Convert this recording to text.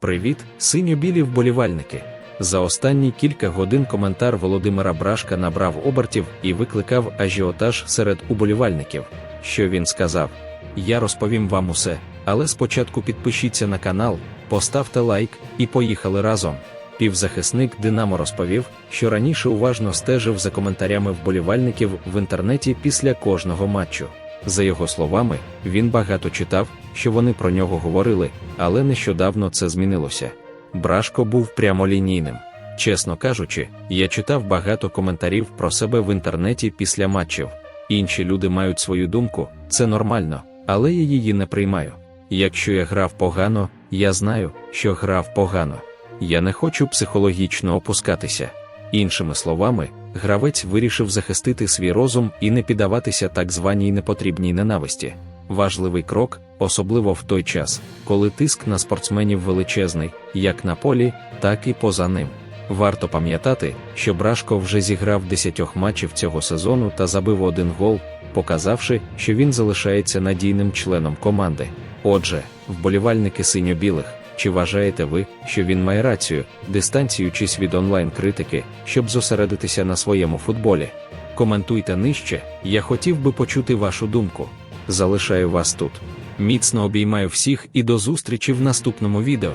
Привіт, синьо-білі вболівальники. За останні кілька годин коментар Володимира Брашка набрав обертів і викликав ажіотаж серед уболівальників. Що він сказав? Я розповім вам усе, але спочатку підпишіться на канал, поставте лайк і поїхали разом. Півзахисник Динамо розповів, що раніше уважно стежив за коментарями вболівальників в інтернеті після кожного матчу. За його словами, він багато читав, що вони про нього говорили, але нещодавно це змінилося. Брашко був прямолінійним. Чесно кажучи, я читав багато коментарів про себе в інтернеті після матчів. Інші люди мають свою думку, це нормально, але я її не приймаю. Якщо я грав погано, я знаю, що грав погано. Я не хочу психологічно опускатися. Іншими словами, гравець вирішив захистити свій розум і не піддаватися так званій непотрібній ненависті. Важливий крок, особливо в той час, коли тиск на спортсменів величезний, як на полі, так і поза ним. Варто пам'ятати, що Брашко вже зіграв 10 матчів цього сезону та забив один гол, показавши, що він залишається надійним членом команди. Отже, вболівальники синьо-білих, чи вважаєте ви, що він має рацію, дистанціючись від онлайн-критики, щоб зосередитися на своєму футболі? Коментуйте нижче, я хотів би почути вашу думку. Залишаю вас тут. Міцно обіймаю всіх і до зустрічі в наступному відео.